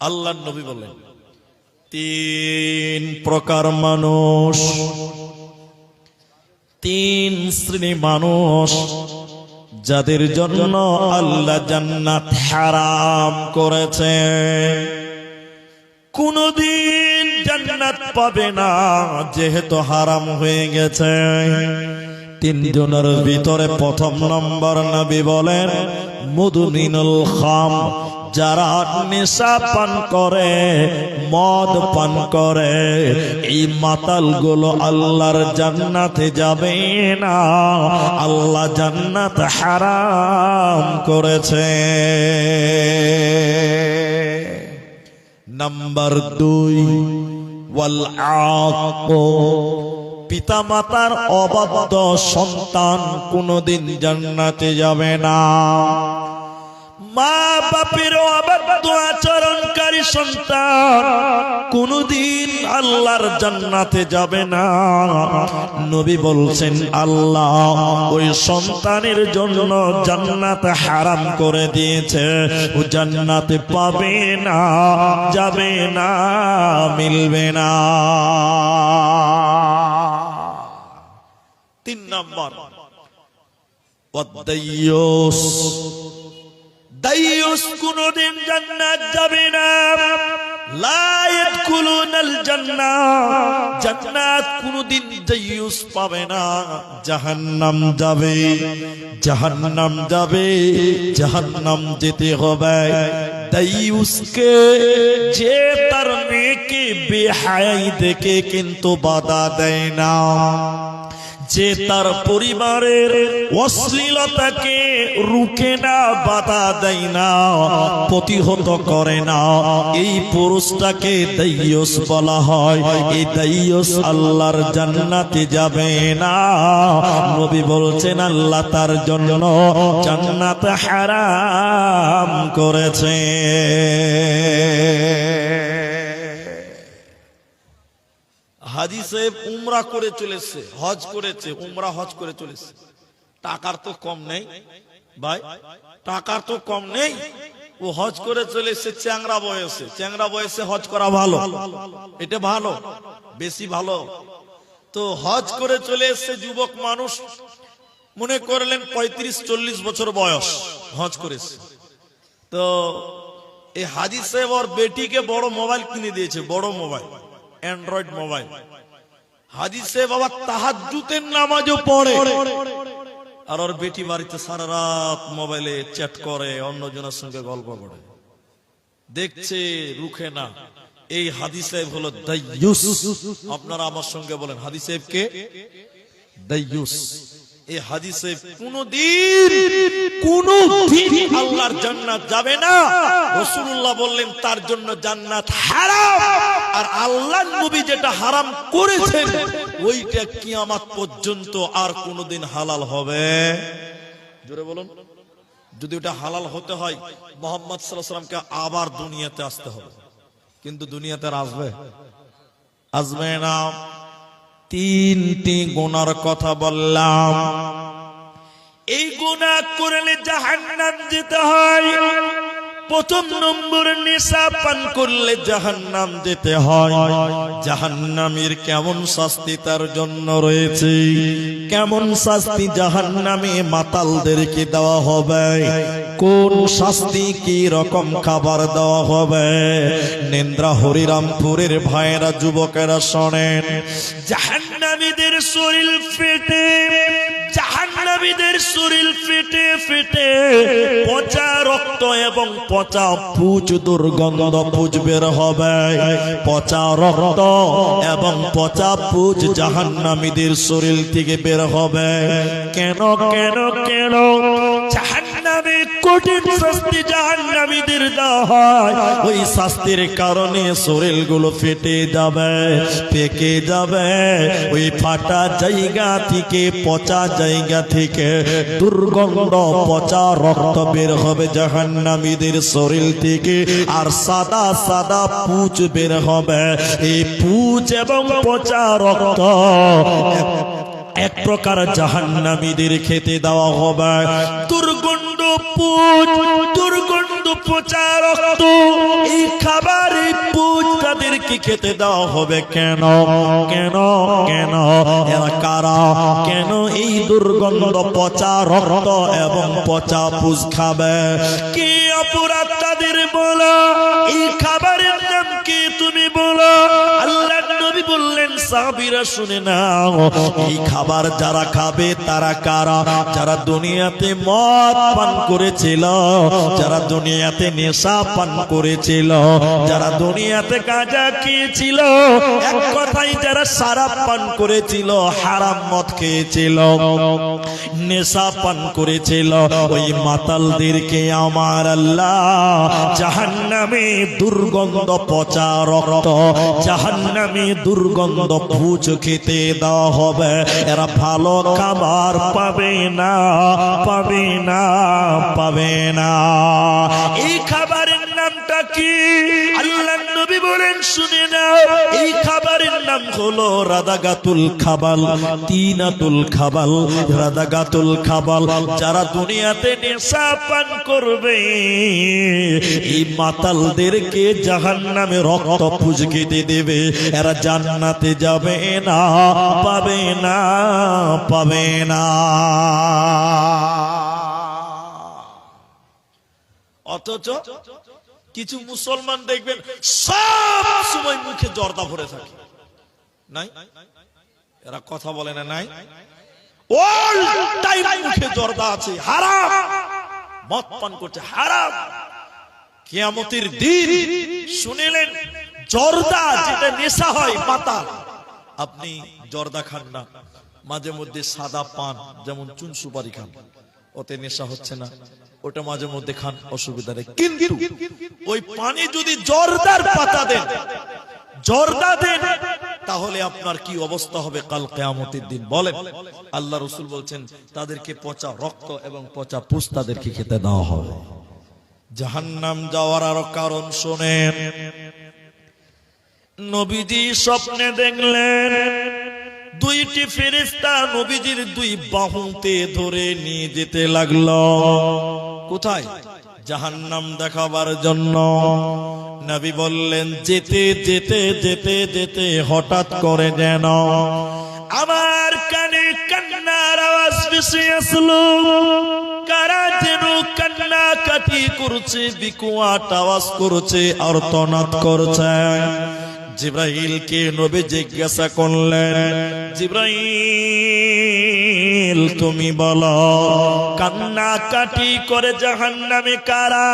আল্লাহ নবী বলেন তিন প্রকার মানুষ। তিন শ্রেণি মানুষ, যাদের জন্য আল্লাহ জান্নাত হারাম করেছে। কোনদিন জান্নাত পাবে না, যেহেতু হারাম হয়ে গেছে। তিনজনের ভিতরে প্রথম নম্বর নবী বলেন, মধুমিনুল খাম। যারা নেশা পান করে, মদ পান করে, এই মাতালগুলো আল্লাহর জান্নাতে যাবে না। আল্লাহ জান্নাত হারাম করেছে। নাম্বার দুই, ওয়াল পিতা মাতার অবাধ্য সন্তান কোনোদিন জান্নাতে যাবে না। মা বাপের আচরণকারী সন্তান কোনদিন আল্লাহর জান্নাতে যাবে না। নবী বলছেন, আল্লাহ ওই সন্তানের জন্য জান্নাত হারাম করে দিয়েছে। ও জান্নাতে পাবে না, যাবে না, মিলবে না। তিন নম্বর। দাইয়ুস কোনদিন জান্নাত যাবে না। জান্নাত। কোনদিন দাইয়ুস পাবে না, জাহান্নাম যাবে। জাহান্নাম যাবে, জাহান্নাম যেতে হবে। দাইয়ুসকে যে তার মেয়েকে বেহায়াই দেখে কিন্তু বাধা দেয় না। যে তার পরিবারের অশ্লীলতাকে রুখে না, বাধা দেয় না, প্রতিহত করে না। এই পুরুষটাকে দাইয়স বলা হয়। এই দাইয়স আল্লাহর জান্নাতে যাবে না। নবী বলছেন, আল্লাহ তার জন্য জান্নাত হারাম করেছে। হাজি সাহেব উমরা করে চলেছে, হজ করেছে, উমরা, হজ করে চলেছে। টাকার তো কম নেই, ভাই। টাকার তো কম নেই। ও হজ করে চলেছে চ্যাংরা বয়সে। চ্যাংরা বয়সে হজ করা ভালো। এটা ভালো, বেশি ভালো। তো হজ করে চলে এসছে যুবক মানুষ, মনে করলেন পঁয়ত্রিশ, চল্লিশ বছর বয়স, হজ করেছে। তো এই হাজি সাহেব ওর বেটিকে বড় মোবাইল কিনে দিয়েছে, বড় মোবাইল। অ্যান্ড্রয়েড মোবাইল হাদিসে বাবা আবার তাহাজ্জুতের নামাজও পড়ে। আর ওর বেটি বাড়িতে সারা রাত মোবাইলে চ্যাট করে, অন্যজনের সঙ্গে গল্প করে। দেখছে রুখে না। এই হাদি সাহেব হলো আপনারা আমার সঙ্গে বলেন হাদি সাহেব কে? দাইয়ুস। এই হাদি সাহেব কোনদিন কোনদিন আল্লাহর জান্নাত যাবে না। রাসূলুল্লাহ বললেন, তার জন্য জান্নাত হারাম। আর আল্লাহর নবী যেটা হারাম করেছেন, ওইটা কিয়ামত পর্যন্ত আর কোনদিন হালাল হবে। জোরে বলুন। যদি ওটা হালাল হতে হয়, মোহাম্মদ সাল্লামকে আবার দুনিয়াতে আসতে হবে। কিন্তু দুনিয়াতে আসবে? আসবে না। তিনটি গুনার কথা বললাম। এই গুণা করলে জাহান্নাম যেতে হয়। প্রথম নম্বর নেশা পান করলে জাহান্নাম যেতে হয়। জাহান্নামের কেমন শাস্তি তার জন্য রয়েছে? কেমন শাস্তি জাহান্নামে মাতালদেরকে দেওয়া হবে? কোন শাস্তি কি রকম খাবার দেওয়া হবে? নেন্দ্রা হরিরামপুরের ভাইয়েরা, যুবকেরা শোনেন, জাহান্নামীদের শরীর ফেটে জাহান্নামীদের শরীর ফেটে ফেটে পচা রক্ত এবং পচা পুজ দুর্গন্ধ পুজ বের হবে। পচা রক্ত এবং পচা পুজ জাহান্নামীদের শরীর থেকে বের হবে। কেন কেন কেন? জাহান্নামে কঠিন শাস্তি জাহান্নামীদের দেওয়া হয়। ওই শাস্তির কারণে শরীরগুলো ফেটে যাবে, পেকে যাবে। ওই ফাটা জায়গা থেকে, পচা জায়গা থেকে দুর্গন্ধ, পচা রক্ত বের হবে জাহান্নামীদের শরীর থেকে আর সাদা সাদা পুচ বের হবে। এই পুচ এবং পচা রক্ত এক প্রকার জাহান্নামীদের খেতে দেওয়া হবে। দুর্গন্ধ দুর্গন্ধ পচা রক্ত, এই খাবার পুজ তাদেরকে খেতে দেওয়া হবে কেন? কেন? কেন? কারা? কেন এই দুর্গন্ধ পচা রক্ত এবং পচা পুজ খাবে? কি অপরাধ তাদের বলো? এই খাবারের নাম কি তুমি বলো? সাহাবীরা শুনে নাও, এই খাবার যারা খাবে তারা কারা? যারা দুনিয়াতে মদ পান করেছিল, যারা দুনিয়াতে নেশা পান করেছিল, যারা দুনিয়াতে গাঁজা খেয়েছিল, এক কথাই যারা সারা পান করেছিল, হারাম মদ খেয়েছিল, নেশা পান করেছিল, ওই মাতালদেরকে আমার আল্লাহ জাহান্নামে দুর্গন্ধ পচা রক্ত, জাহান্নামে দুর্গন্ধ ভুজ খেতে দেওয়া হবে। এরা ভালো খাবার পাবে না পাবে না পাবে না। এই খাবারের নামটা কি? আল্লাহ নবী বলেন, শুনে নাও। নাম হলো রাদাগাতুল খাবাল, তিনাতুল খাবাল, রাদাগাতুল খাবাল। যারা দুনিয়াতে নেশা পান করবে, এই মাতালদেরকে জাহান্নামে রক্ত পুজ খেতে দেবে। এরা জান্নাতে যাবে না, পাবে না পাবে না। অথচ কিছু মুসলমান দেখবেন, সব সময় মুখে জর্দা ভরে থাকে। নাই? এরা কথা বলে না নাই? মুখে জর্দা মদ পান জর্দা যেটা নেশা হয় মাতা আপনি জর্দা খান না, মাঝে মধ্যে সাদা পান, যেমন চুন সুপারি খান। ওতে নেশা হচ্ছে না, ওটা মাঝে মধ্যে খান, অসুবিধা নেই। কিন্তু ওই পানি যদি জর্দার পাতা দেন, জর্দা দেন তাহলে আপনার কি অবস্থা হবে কাল কেয়ামতের দিন? বলেন। আল্লাহ রসুল বলছেন, তাদেরকে পচা রক্ত এবং পচা পুষ তাদেরকে খেতে দেওয়া হবে। জাহান্নাম যাওয়ার আরও কারণ শোনেন। নবীজি স্বপ্নে দেখলেন, দুইটি ফেরেস্তা নবীজির দুই বাহুতে ধরে নিয়ে যেতে লাগল। কোথায়? জাহান্নাম দেখাবার জন্য। নবী বললেন, যেতে যেতে যেতে যেতে হঠাৎ করে যেন আমার কানে কান্নার আওয়াজ ভেসে আসলো। কারা যেন কান্না কাটি করছে, বিকুয়াট আওয়াজ করছে তনাত করছে। জিব্রাইলকে নবী জিজ্ঞাসা করলেন, জিব্রাইল, তুমি বলো কান্না কাটি করে জাহান্নামে কারা?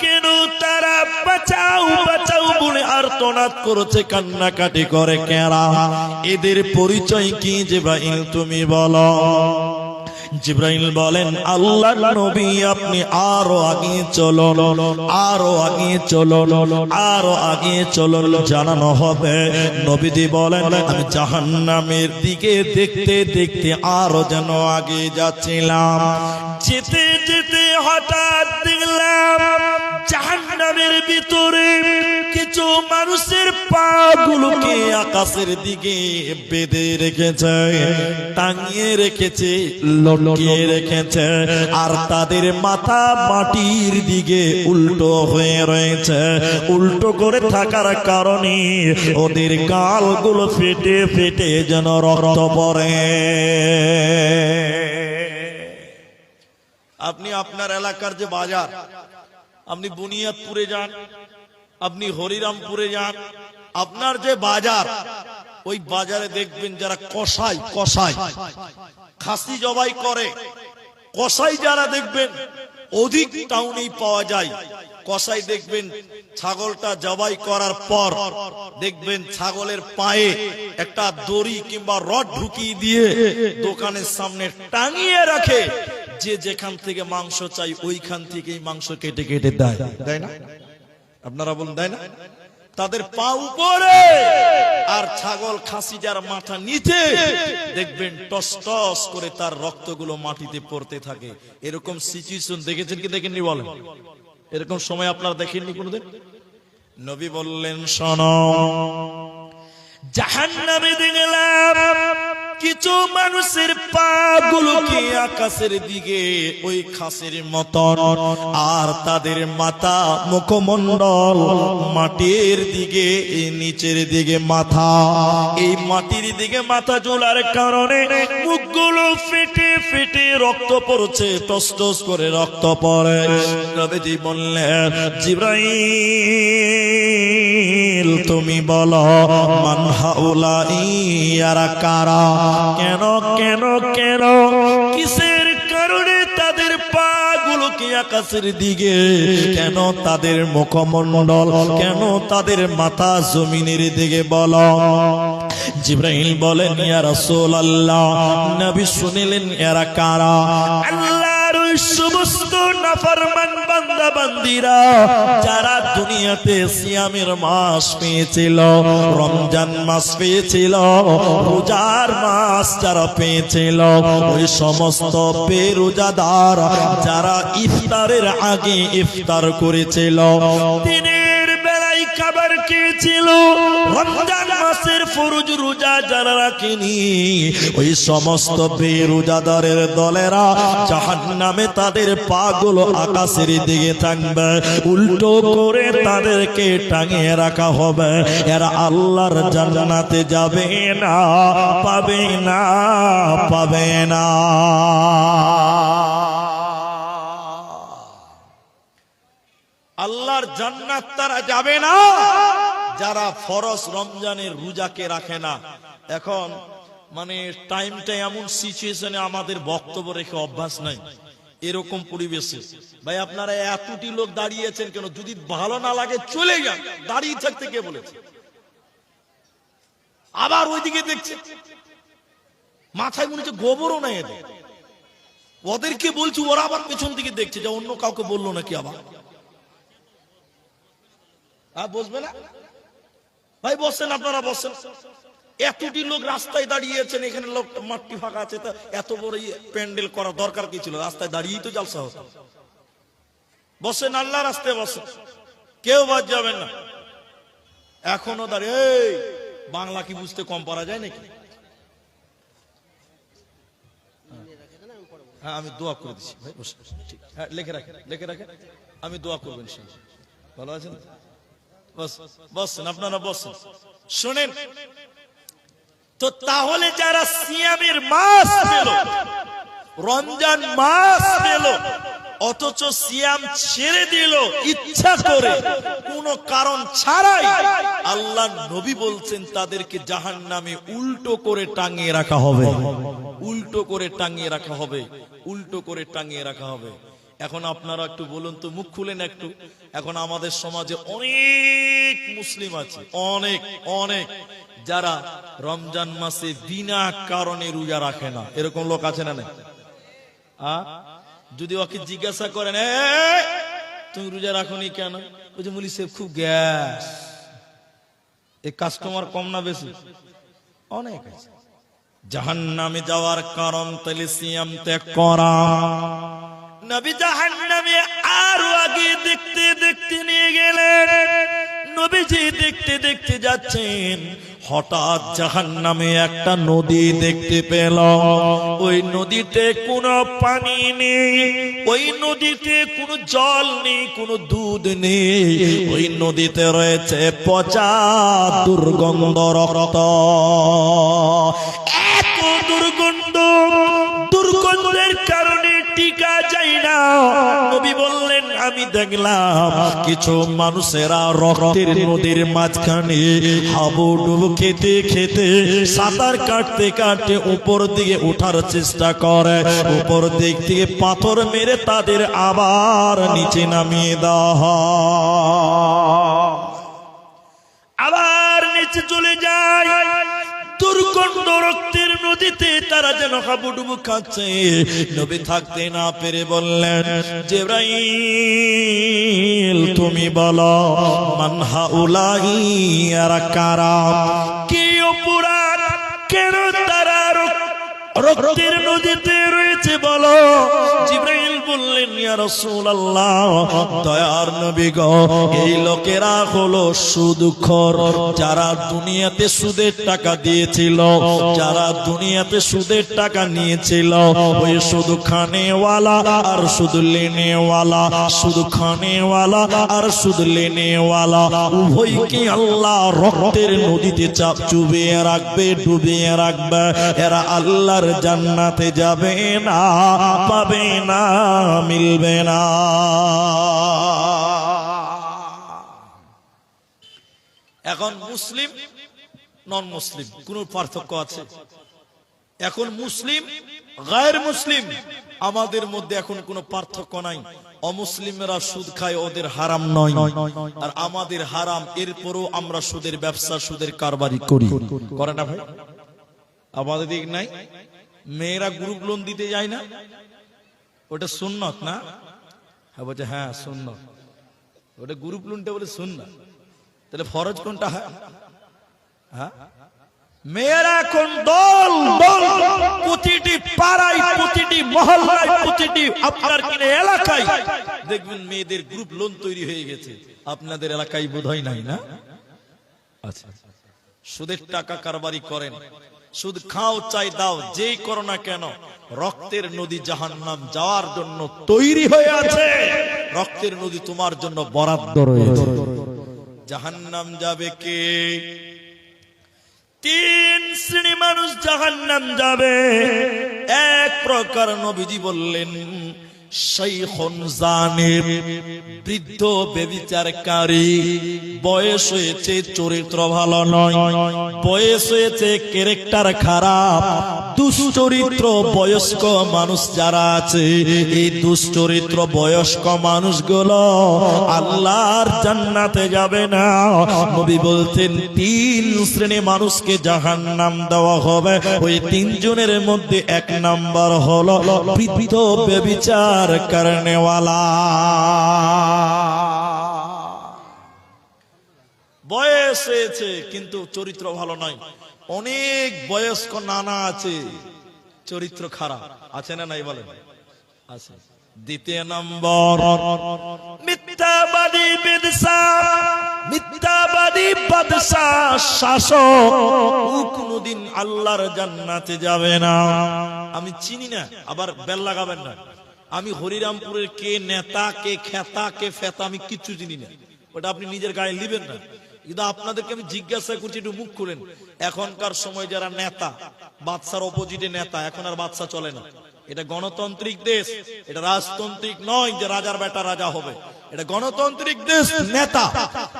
কেন তারা বাঁচাও বাঁচাও বলে আর তনাত করছে কান্না কাটি করে কেরা? এদের পরিচয় কি, জিব্রাইল, তুমি বলো? জিব্রাইল বলেন আল্লাহ নবী, আপনি আরও আগে চলো আরও আগে চলো আরও আগে চলো জানানো হবে। নবীজি বলেন, আমি জাহান্নামের দিকে দেখতে দেখতে আরও যেন আগে যাচ্ছিলাম। যেতে যেতে হঠাৎ দেখলাম জাহান্নামের ভিতরে কিছু মানুষের পা গুলোকে আকাশের দিকে বেঁধে রেখেছে, টাঙিয়ে রেখেছে, লটকিয়ে রেখেছে, আর তাদের মাথা মাটির দিকে উল্টো হয়ে রয়েছে। উল্টো করে থাকার কারণে ওদের গালগুলো ফেটে ফেটে যেন রক্ত পড়ে। আপনি আপনার এলাকার যে বাজার, আপনি বুনিয়াদপুরে যান, আপনি হরিরামপুরে যান, আপনার যে বাজার, ওই বাজারে দেখবেন যারা কষাই কষাই খাসি জবাই করে কষাই যারা দেখবেন, অধিক টাউনেই পাওয়া যায়। কষাই দেখবেন ছাগলটা জবাই করার পর দেখবেন ছাগলের পায়ে একটা দড়ি কিংবা রড ঢুকিয়ে দিয়ে দোকানের সামনে টাঙিয়ে রাখে। যে যেখান থেকে মাংস চাই, ওইখান থেকেই মাংস কেটে কেটে দেয়। দেয় না? আপনারা বলুন, দেয় না? তাদের পা উপরে! আর ছাগল খাসি যার মাথা নিচে, দেখবেন টস টস করে তার রক্তগুলো মাটিতে পড়তে থাকে। এরকম সিচুয়েশন দেখেছেন কি দেখেননি বলেন? এরকম সময় আপনারা দেখেননি কোনোদিন? নবী বললেন, শোনো জাহান্নামে দেখলাম কিছু মানুষের পা গুলোকে আকাশের দিকে ওই খাসের মতন, আর তাদের মাথা মুখমণ্ডল মাটির দিকে, এই নিচের দিকে মাথা। এই মাটির দিকে মাথা ঝোলার কারণে মুখগুলো ফেটে ফেটে রক্ত পড়ছে টস টস করে রক্ত পড়ে। নবীজি বললেন, জিব্রাইল, তুমি বলো মানহাউলা ইয়ারা কারা? কেন কেন কেন? কিসের কারণে তাদের পা গুলোকে আকাশের দিকে? কেন তাদের মুখমণ্ডল? কেন তাদের মাথা জমিনের দিকে বলো? জিব্রাইল বলেন, ইয়া রাসূলুল্লাহ। নবী শুনিলেন, এরা কারা? আল্লাহর সমস্ত নাফরমান বান্দা বান্দিরা, যারা দুনিয়াতে সিয়ামের মাস পেয়েছিল, রমজান মাস পেয়েছিল, রোজার মাস যারা পেয়েছিল, ওই সমস্ত বেরোজাদার যারা ইফতারের আগে ইফতার করেছিল বেলায় খাবার খেয়েছিল রমজান মাসের ফরজ রোজা যারা রাখেনি, ওই সমস্ত বেরোজাদারের দলেরা জাহান নামে তাদের পাগুলো আকাশের দিকে থাকবে। উল্টো করে তাদেরকে টাঙিয়ে রাখা হবে। এরা আল্লাহর জান্নাতে যাবে না, পাবে না পাবে না। আল্লাহর জান্নাত তারা যাবে না। যারা ফরস রমজানের রোজাকে রাখে না। এখন মানে টাইমটা এমন সিচুয়েশনে আমাদের বক্তব্য রেখে অভ্যাস নাই। এরকম পরিবেশে। ভাই, আপনারা এতটি লোক দাঁড়িয়েছেন কেন? যদি ভালো না লাগে, চলে যান। দাঁড়িয়ে থাকতে কে বলেছে? আবার ওইদিকে দেখছে। মাথায় মনে হচ্ছে গোবরও নাই এদের। ওদেরকে বলছি, ওরা আবার পেছন দিকে দেখছে, যে অন্য কাউকে বলল নাকি আবার? আর বসবে না? ভাই, বসেন আপনারা, বসেন। এতটি লোক রাস্তায় দাঁড়িয়েছেন, এখানে লোক মাটি ফাঁকা আছে, তা এত বড় ইয়ে প্যান্ডেল করা দরকার কি ছিল? রাস্তায় দাঁড়িয়েই তো জালসা হতো। বসেন, আল্লাহ রাস্তায় বসেন। কেউ বাদ যাবেন না। এখনও দাঁড়িয়ে বাংলা কি বুঝতে কম পারা যায় নাকি? হ্যাঁ আমি দোয়া করে দিচ্ছি। ভাই বসে ঠিক। হ্যাঁ লেখে রাখেন, লিখে রাখেন। আমি দোয়া করব ইনশাআল্লাহ ভালো আছেন? রমজান মাস পেল, অথচ সিয়াম ছেড়ে দিল ইচ্ছা করে, কোন কারণ ছাড়াই আল্লাহ নবী বলছেন তাদেরকে জাহান নামে উল্টো করে টাঙিয়ে রাখা হবে। উল্টো করে টাঙিয়ে রাখা হবে, উল্টো করে টাঙিয়ে রাখা হবে। এখন আপনারা একটু বলুন তো মুখ খুলেন একটু। এখন আমাদের সমাজে অনেক মুসলিম আছে অনেক অনেক যারা রমজান মাসে বিনা কারণে রোজা রাখে না। এরকম লোক আছে না না? যদি ওকে জিজ্ঞাসা করেন "এই, তুমি রোজা রাখনি কেন? ওই যে বলি সে খুব গ্যাস। এ কাস্টমার কম না বেশি? অনেক আছে। জাহান নামে যাওয়ার কারণ তাহলে সিয়াম ত্যাগ করা। নবী জাহান নামে আরও আগে দেখতে দেখতে নিয়ে গেলেন। নবীজি দেখতে দেখতে যাচ্ছেন। হঠাৎ জাহান নামে একটা নদী দেখতে পেল। ওই নদীতে কোনো পানি নেই, ওই নদীতে কোনো জল নেই, কোনো দুধ নেই। ওই নদীতে রয়েছে পচা দুর্গন্ধ রক্ত। এত দুর্গন্ধ, দুর্গন্ধের কারণে নবী বললেন আমি দেখলাম কিছু মানুষেরা রক্তের নদীর মাঝখানে হাবুডুবু খেতে খেতে সাঁতার কাটতে কাটতে উপর দিকে ওঠার চেষ্টা করে। উপর দিক থেকে পাথর মেরে তাদের আবার নিচে নামিয়ে দেওয়া আবার নিচে চলে যায়। দুর্গন্ধ রক্তের নদীতে তারা যেন হাবুডুবু খাচ্ছে। নবী থাকতে না পেরে বললেন, জেব্রাইল, তুমি বলো মানহা উলাহি আর কারা? কি অপরাধ? কেন তারা রক- রক্তের নদীতে নবীজি বলো, জিব্রাইল বললেন, ইয়া রাসূলুল্লাহ, দয়ার নবী গো, এই লোকেরা হলো সুদখোর, যারা দুনিয়াতে সুদের টাকা দিয়েছিল, যারা দুনিয়াতে সুদের টাকা নিয়েছিল। ওই শুধু খানেওয়ালা আর শুধু লেনেওয়ালা শুধু খানেওয়ালা আর শুধু লেনেওয়ালা উভয়কে আল্লাহ রক্তের নদীতে চাপ চুবিয়ে রাখবে, ডুবিয়ে রাখবে? এরা আল্লাহর জান্নাতে যাবে না। পাবে না, মিলবে না। এখন মুসলিম নন মুসলিম কোন পার্থক্য আছে? এখন মুসলিম, গায়ের মুসলিম, আমাদের মধ্যে এখন কোনো পার্থক্য নাই। অমুসলিমরা সুদ খায়, ওদের হারাম নয়। আর আমাদের হারাম, এরপরও আমরা সুদের ব্যবসা, সুদের কারবারি করি। করে না ভাই? আমাদের দিক নাই? মেয়েরা গ্রুপ লোন দিতে যায় না। ওটা সুন্নত না? হ্যাঁ বলছে হ্যাঁ সুন্নত। ওটা গ্রুপ লোনটা বলে সুন্নত। তাহলে ফরজ কোনটা? হয়? হ্যাঁ মেয়েরা এখন দল দল, প্রতিটি পাড়ায়, প্রতিটি মহল্লায়, প্রতিটি আপনার কিনে এলাকায়। দেখবেন মেয়েদের গ্রুপ লোন তৈরি হয়ে গেছে। আপনাদের এলাকায় বোধ হয় নাই না? আচ্ছা। সুদের টাকা কারবারি করেন। সুদ খাও, চাই দাও, যেই করো না কেন, রক্তের নদী জাহান্নাম যাওয়ার জন্য তৈরি হয়ে আছে। রক্তের নদী তোমার জন্য বরাদ্দ রয়েছে। জাহান্নাম যাবে কে? তিন শ্রেণি মানুষ জাহান্নাম যাবে। এক প্রকার নবীজি বললেন বৃদ্ধ বেবিচারকারী, বয়স হয়েছে চরিত্র ভালো নয়। বয়স হয়েছে ক্যারেক্টার খারাপ। দুশ্চরিত্র বয়স্ক মানুষ যারা আছে, এই দুশ্চরিত্র বয়স্ক মানুষগুলো আল্লাহর জান্নাতে যাবে না। নবী বলতেন তিন শ্রেণি মানুষকে জাহান্নাম দেওয়া হবে। ওই তিনজনের মধ্যে এক নাম্বার হলো বৃদ্ধ বেবিচার। করনেওয়ালা বয়স হয়েছে, কিন্তু চরিত্র ভালো নয়। অনেক বয়স্ক নানা আছে, চরিত্র খারাপ। আছে না নাই আছে। দ্বিতীয় নম্বর, মিথ্যাবাদী মিথ্যাবাদী বাদশা শাসক। কোনদিন আল্লাহর জান্নাতে যাবে না। আমি চিনি না, আবার বেল লাগাবেন না। আমি হরিরামপুরের কে নেতা, কে খেতা, কে ফেতা, আমি কিচ্ছু চিনি না। ওটা আপনি নিজের গায়ে লিবেন না। কিন্তু আপনাদেরকে আমি জিজ্ঞাসা করছি, একটু মুখ খুলেন। এখনকার সময় যারা নেতা, বাদশার অপোজিটে নেতা, এখন আর বাদশা চলে না। এটা গণতান্ত্রিক দেশ, এটা রাজতান্ত্রিক নয় যে রাজার বেটা রাজা হবে। এটা গণতান্ত্রিক দেশ, নেতা।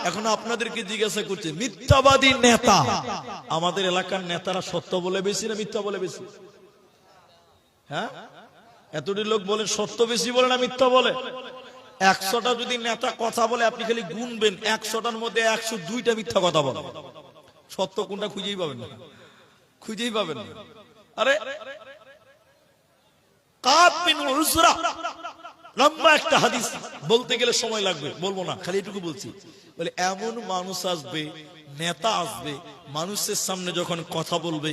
এখন আপনাদেরকে জিজ্ঞাসা করছে, মিথ্যাবাদী নেতা, আমাদের এলাকার নেতারা সত্য বলে বেশি না মিথ্যা বলে বেশি? হ্যাঁ? এতটি লোক বলে, সত্য বেশি বলে না মিথ্যা বলে? একশোটা যদি নেতা কথা বলে, আপনি খালি গুনবেন। একশোটার মধ্যে একশো দুইটা মিথ্যা কথা বলে। সত্য কোনটা খুঁজেই পাবেন না। খুঁজেই পাবেন না। আরে কাপ লম্বা একটা হাদিস। বলতে গেলে সময় লাগবে, বলব না, খালি এটুকু বলছি। বলে, এমন মানুষ আসবে, নেতা আসবে, মানুষের সামনে যখন কথা বলবে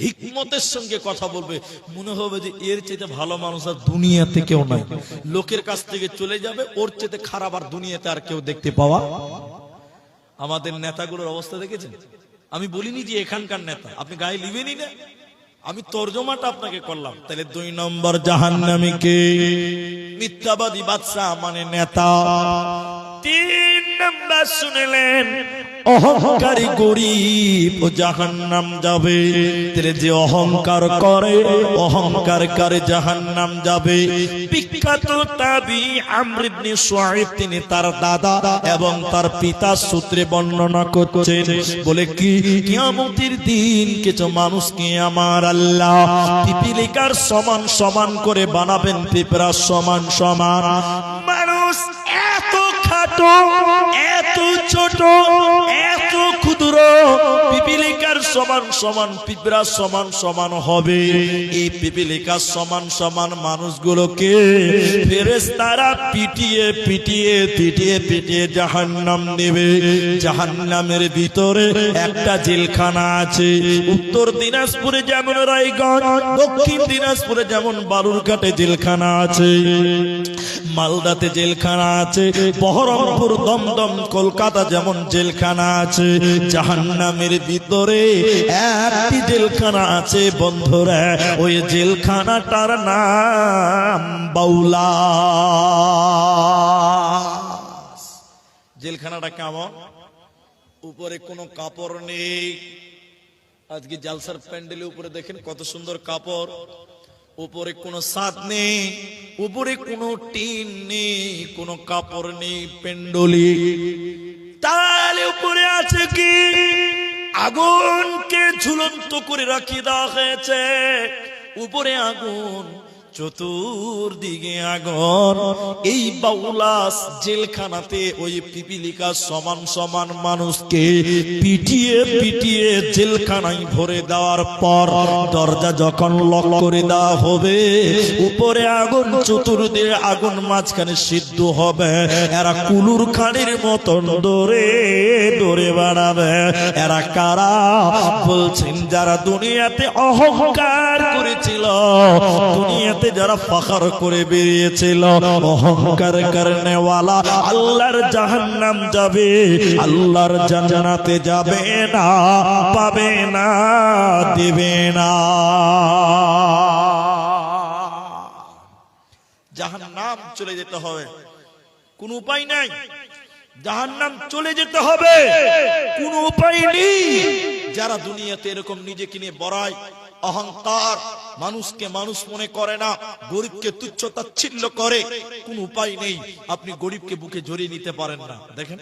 হিকমতের সঙ্গে কথা বলবে, মনে হবে যে এর চেয়ে ভালো মানুষ আর দুনিয়াতে কেউ নাই। লোকের কাছ থেকে চলে যাবে, ওর চেয়ে খারাপ আর দুনিয়াতে আর কেউ দেখতে পাওয়া আমাদের নেতাগুলোর অবস্থা দেখেছেন? আমি বলিনি যে এখানকার নেতা, আপনি গায়ে লিবেনই না। আমি তর্জমাটা আপনাকে করলাম। তাহলে দুই নম্বর জাহান্নামীকে মিথ্যাবাদী বাদশাহ মানে নেতা। তিন নম্বর শুনলেন। অহংকারী গরিব ও জাহান্নাম যাবে। তাহলে যে অহংকার করে অহংকার করে জাহান্নাম যাবে। বিখ্যাত তাবি আমর ইবনে সুয়াইব, তিনি তার দাদা এবং তার পিতা সূত্রে বর্ণনা করছেন। বলে কি, কিয়ামতের দিন কিছু মানুষকে আমার আল্লাহ? পিপিলিকার সমান সমান করে বানাবেন পিঁপড়া সমান সমান। মানুষ এত ছোট এত পিপিলিকার সমান সমান, পিঁপড়া সমান সমান হবে। এই সমান সমান মানুষগুলোকে ফেরেস তারা পিটিয়ে পিটিয়ে পিটিয়ে পিটিয়ে জাহান্নাম জাহান্নামের ভিতরে একটা জেলখানা আছে। উত্তর দিনাজপুরে যেমন রায়গঞ্জ, দক্ষিণ দিনাজপুরে যেমন বালুরঘাটে জেলখানা আছে। মালদাতে জেলখানা আছে, বহরমপুর, দমদম, কলকাতা যেমন জেলখানা আছে। জাহান্নামের ভিতরে একটি জেলখানা আছে বন্ধুরা। ওই জেলখানাটার নাম বাউলা। জেলখানাটা কেমন? উপরে কোনো কাপড় নেই। আজকে জালসার প্যান্ডেলের উপরে দেখেন কত সুন্দর কাপড়। উপরে কোনো সাদ নেই, উপরে কোনো টিন নেই, কোনো কাপড় নেই তাহলে উপরে আছে কি? আগুনকে ঝুলন্ত করে রাখিয়ে দেওয়া হয়েছে। উপরে আগুন চতুর্দিকে আগুন এই বাউলাস জেলখানাতে ওই পিপিলিকা সমান সমান মানুষকে পিটিয়ে পিটিয়ে জেলখানায় ভরে দেওয়ার পর দরজা যখন লক করে দেওয়া হবে, উপরে আগুন, চতুর্দিকে আগুন, মাঝখানে সিদ্ধ হবে। এরা কুলুর খানির মতন দৌড়ে দৌড়ে বেড়াবে। এরা কারা? বলছেন, যারা দুনিয়াতে অহংকার করেছিল, দুনিয়াতে যারা ফাখার করে বেরিয়েছিল, অহংকার করনেওয়ালা আল্লাহর জাহান্নাম যাবে, আল্লাহর জান্নাতে যাবে না, পাবে না, দেবে না। জাহান্নাম চলে যেতে হবে। কোন উপায় নাই। জাহান্নাম চলে যেতে হবে। কোন উপায় নেই। যারা দুনিয়াতে এরকম নিজেকে নিয়ে বড়ায় অহংকার মানুষকে মানুষ মনে করে না, গরিবকে তুচ্ছ তাচ্ছিল্য করে। কোন উপায় নেই, আপনি গরিবকে বুকে জড়িয়ে নিতে পারেন না। দেখেন।